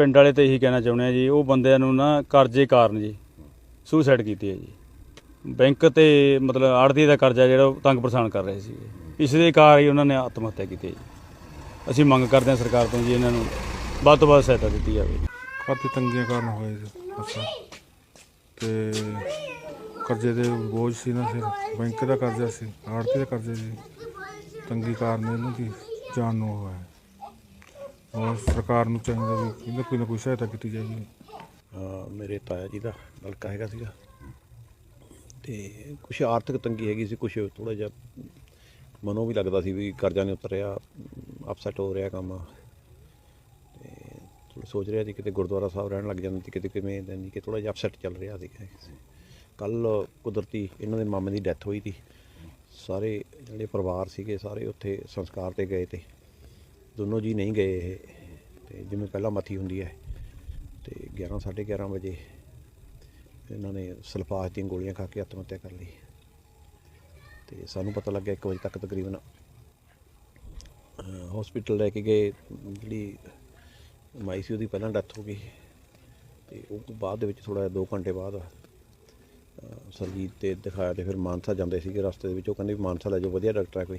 ਪਿੰਡ ਵਾਲੇ ਤੇ ਇਹੀ ਕਹਿਣਾ ਚਾਹੁੰਦੇ ਆ ਜੀ, ਉਹ ਬੰਦਿਆਂ ਨੂੰ ਨਾ ਕਰਜ਼ੇ ਕਾਰਨ ਜੀ ਸੁਸਾਈਡ ਕੀਤੀ ਹੈ ਜੀ। ਬੈਂਕ ਤੇ ਮਤਲਬ ਆੜਤੀ ਦਾ ਕਰਜ਼ਾ ਜਿਹੜਾ ਉਹ ਤੰਗ ਪਰੇਸ਼ਾਨ ਕਰ ਰਹੇ ਸੀ ਇਸ ਦੇ ਕਾਰਨ ਹੀ ਉਹਨਾਂ ਨੇ ਆਤਮ ਹੱਤਿਆ ਕੀਤੀ ਹੈ ਜੀ। ਅਸੀਂ ਮੰਗ ਕਰਦੇ ਹਾਂ ਸਰਕਾਰ ਤੋਂ ਜੀ ਇਹਨਾਂ ਨੂੰ ਵੱਧ ਤੋਂ ਵੱਧ ਸਹਾਇਤਾ ਦਿੱਤੀ ਜਾਵੇ। ਕਾਫੀ ਤੰਗੀਆਂ ਕਾਰਨ ਹੋਏ ਸੀ ਅੱਛਾ। ਤੇ ਕਰਜ਼ੇ ਦੇ ਬੋਝ ਸੀ ਨਾ ਫਿਰ, ਬੈਂਕ ਦਾ ਕਰਜ਼ਾ ਸੀ ਆੜਤੀ ਦਾ ਕਰਜ਼ਾ ਸੀ। ਤੰਗੀ ਕਾਰਨ ਇਹਨਾਂ ਦੀ ਜਾਨ ਨੂੰ ਹੋਇਆ। ਔਰ ਸਰਕਾਰ ਨੂੰ ਚਾਹੀਦਾ ਵੀ ਇਹਨਾਂ ਕੋਈ ਨਾ ਕੋਈ ਸਹਾਇਤਾ ਕੀਤੀ ਜਾਏਗੀ ਅਹ ਮੇਰੇ ਤਾਇਆ ਜੀ ਦਾ ਲੜਕਾ ਹੈਗਾ ਸੀਗਾ ਤੇ ਕੁਝ ਆਰਥਿਕ ਤੰਗੀ ਹੈਗੀ ਸੀ ਕੁਝ ਥੋੜਾ ਜਿਹਾ ਮਨੋਂ ਵੀ ਲੱਗਦਾ ਸੀ ਵੀ ਕਰਜ਼ਾ ਨਹੀਂ ਉਤਰਿਆ ਅਪਸੈਟ ਹੋ ਰਿਹਾ ਕੰਮ। ਤੇ ਥੋੜ੍ਹਾ ਸੋਚ ਰਿਹਾ ਸੀ ਕਿਤੇ ਗੁਰਦੁਆਰਾ ਸਾਹਿਬ ਰਹਿਣ ਲੱਗ ਜਾਂਦੇ ਸੀ, ਕਿਤੇ ਕਿਵੇਂ ਨਹੀਂ ਕਿ ਥੋੜਾ ਜਿਹਾ ਅਪਸੈਟ ਚੱਲ ਰਿਹਾ ਸੀ ਕੱਲ ਕੁਦਰਤੀ ਇਹਨਾਂ ਦੇ ਮਾਮੇ ਦੀ ਡੈਥ ਹੋਈ ਸੀ। ਸਾਰੇ ਜਿਹੜੇ ਪਰਿਵਾਰ ਸੀਗੇ, ਸਾਰੇ ਉੱਥੇ ਸੰਸਕਾਰ ਤੇ ਗਏ ਤੇ ਦੋਨੋਂ ਜੀ ਨਹੀਂ ਗਏ ਇਹ ਤੇ ਜਿਵੇਂ ਪਹਿਲਾਂ ਮੱਥੀ ਹੁੰਦੀ ਹੈ ਤੇ 11 11:30 ਵਜੇ ਇਹਨਾਂ ਨੇ ਸਲਫਾਸ ਦੀਆਂ ਗੋਲੀਆਂ ਖਾ ਕੇ ਆਤਮ ਹੱਤਿਆ ਕਰ ਲਈ। ਤੇ ਸਾਨੂੰ ਪਤਾ ਲੱਗਿਆ 1 ਵਜੇ ਤੱਕ ਤਕਰੀਬਨ ਹਸਪੀਟਲ ਲੈ ਕੇ ਗਏ ਜਿਹੜੀ ਮਾਈ ਸੀ ਉਹਦੀ ਪਹਿਲਾਂ ਡੈਥ ਹੋ ਗਈ। ਤੇ ਉਹ ਤੋਂ ਬਾਅਦ ਦੇ ਵਿੱਚ ਥੋੜਾ ਜਿਹਾ 2 ਘੰਟੇ ਬਾਅਦ ਅਹ, ਸਰਜੀਤ ਤੇ ਦਿਖਾਇਆ ਤੇ ਫਿਰ ਮਾਨਸਾ ਜਾਂਦੇ ਸੀਗੇ ਰਸਤੇ ਦੇ ਵਿੱਚ। ਉਹ ਕਹਿੰਦੇ ਵੀ ਮਾਨਸਾ ਲੈ ਜਾਓ ਵਧੀਆ ਡਾਕਟਰ ਹੈ ਕੋਈ।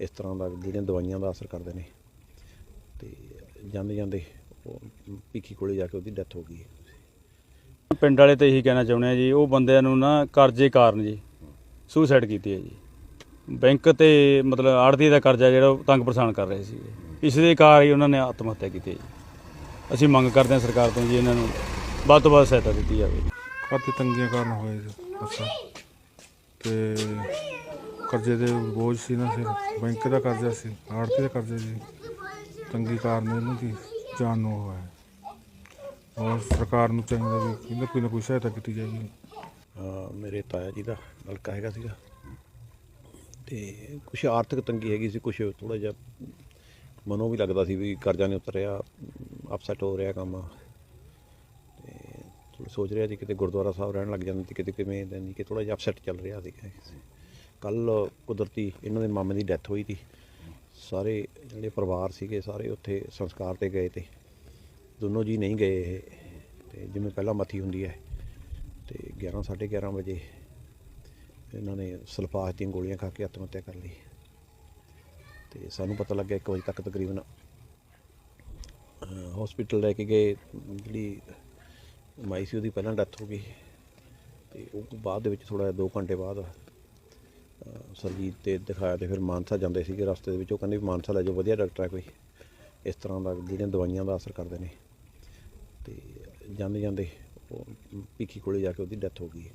ਇਸ ਤਰ੍ਹਾਂ ਦਾ ਜਿਹੜੀਆਂ ਦਵਾਈਆਂ ਦਾ ਅਸਰ ਕਰਦੇ ਨੇ। ਤੇ ਜਾਂਦੇ ਜਾਂਦੇ ਉਹ ਭੀਖੀ ਕੋਲੇ ਜਾ ਕੇ ਉਹਦੀ ਡੈਥ ਹੋ ਗਈ ਪਿੰਡ ਵਾਲੇ ਤੇ ਇਹੀ ਕਹਿਣਾ ਚਾਹੁੰਦੇ ਆ ਜੀ ਉਹ ਬੰਦਿਆਂ ਨੂੰ ਨਾ ਕਰਜ਼ੇ ਕਾਰਨ ਜੀ ਸੁਸਾਈਡ ਕੀਤੀ ਹੈ ਜੀ। ਬੈਂਕ ਤੇ ਮਤਲਬ ਆੜਤੀ ਦਾ ਕਰਜ਼ਾ ਜਿਹੜਾ ਉਹ ਤੰਗ ਪਰੇਸ਼ਾਨ ਕਰ ਰਹੇ ਸੀ ਇਸ ਦੇ ਕਾਰਨ ਹੀ ਉਹਨਾਂ ਨੇ ਆਤਮ ਹੱਤਿਆ ਕੀਤੀ ਜੀ। ਅਸੀਂ ਮੰਗ ਕਰਦੇ ਹਾਂ ਸਰਕਾਰ ਤੋਂ ਜੀ ਇਹਨਾਂ ਨੂੰ ਵੱਧ ਤੋਂ ਵੱਧ ਸਹਾਇਤਾ ਦਿੱਤੀ ਜਾਵੇ। ਕਾਫੀ ਤੰਗੀਆਂ ਕਾਰਨ ਹੋਏ ਸੀ ਅੱਛਾ। ਤੇ ਕਰਜ਼ੇ ਦੇ ਬੋਝ ਸੀ ਨਾ ਫਿਰ ਬੈਂਕ ਦਾ ਕਰਜ਼ਾ ਸੀ ਆੜਤੀ ਦਾ ਕਰਜ਼ਾ ਸੀ। ਤੰਗੀ ਕਾਰਨ ਇਹਨਾਂ ਦੀ ਜਾਨ ਨੂੰ ਹੋਇਆ ਹੈ। ਔਰ ਸਰਕਾਰ ਨੂੰ ਚਾਹੀਦਾ ਵੀ ਇਹਨਾਂ ਕੋਈ ਨਾ ਕੋਈ ਸਹਾਇਤਾ ਕੀਤੀ ਜਾਏਗੀ। ਮੇਰੇ ਤਾਇਆ ਜੀ ਦਾ ਨਲਕਾ ਹੈਗਾ ਸੀਗਾ। ਤੇ ਕੁਝ ਆਰਥਿਕ ਤੰਗੀ ਹੈਗੀ ਸੀ ਕੁਝ ਥੋੜਾ ਜਿਹਾ ਮਨੋਂ ਵੀ ਲੱਗਦਾ ਸੀ ਵੀ ਕਰਜ਼ਾ ਨਹੀਂ ਉਤਰਿਆ ਅਪਸੈਟ ਹੋ ਰਿਹਾ ਕੰਮ। ਤੇ ਸੋਚ ਰਿਹਾ ਸੀ ਕਿਤੇ ਗੁਰਦੁਆਰਾ ਸਾਹਿਬ ਰਹਿਣ ਲੱਗ ਜਾਂਦੇ ਸੀ, ਕਿਤੇ ਕਿਵੇਂ ਨਹੀਂ, ਕਿ ਥੋੜਾ ਜਿਹਾ ਅਪਸੈਟ ਚੱਲ ਰਿਹਾ ਸੀ ਕੱਲ ਕੁਦਰਤੀ ਇਹਨਾਂ ਦੇ ਮਾਮੇ ਦੀ ਡੈਥ ਹੋਈ ਸੀ। ਸਾਰੇ ਜਿਹੜੇ ਪਰਿਵਾਰ ਸੀਗੇ ਸਾਰੇ ਉੱਥੇ ਸੰਸਕਾਰ ਤੇ ਗਏ ਤੇ। ਦੋਨੋਂ ਜੀ ਨਹੀਂ ਗਏ ਇਹ। ਤੇ ਜਿਵੇਂ ਪਹਿਲਾਂ ਮੱਥੀ ਹੁੰਦੀ ਹੈ, ਤੇ 11 11:30 ਵਜੇ ਇਹਨਾਂ ਨੇ ਸਲਫਾਸ ਦੀਆਂ ਗੋਲੀਆਂ ਖਾ ਕੇ ਆਤਮ ਹੱਤਿਆ ਕਰ ਲਈ। ਤੇ ਸਾਨੂੰ ਪਤਾ ਲੱਗਿਆ 1 ਵਜੇ ਤੱਕ ਤਕਰੀਬਨ ਹਸਪੀਟਲ ਲੈ ਕੇ ਗਏ। ਜਿਹੜੀ ਮਾਈ ਸੀ ਉਹਦੀ ਪਹਿਲਾਂ ਡੈਥ ਹੋ ਗਈ। ਤੇ ਉਹ ਤੋਂ ਬਾਅਦ ਦੇ ਵਿੱਚ ਥੋੜਾ ਜਿਹਾ 2 ਘੰਟੇ ਬਾਅਦ ਸਰਜੀਤ ਤੇ ਦਿਖਾਇਆ ਤੇ ਫਿਰ ਮਾਨਸਾ ਜਾਂਦੇ ਸੀਗੇ ਰਸਤੇ ਦੇ ਵਿੱਚ। ਉਹ ਕਹਿੰਦੇ ਵੀ ਮਾਨਸਾ ਲੈ ਜਾਓ, ਵਧੀਆ ਡਾਕਟਰ ਹੈ ਕੋਈ। ਇਸ ਤਰ੍ਹਾਂ ਦਾ ਜਿਹੜੀਆਂ ਦਵਾਈਆਂ ਦਾ ਅਸਰ ਕਰਦੇ ਨੇ। ਤੇ ਜਾਂਦੇ ਜਾਂਦੇ ਉਹ ਭੀਖੀ ਕੋਲੇ ਜਾ ਕੇ ਉਹਦੀ ਡੈਥ ਹੋ ਗਈ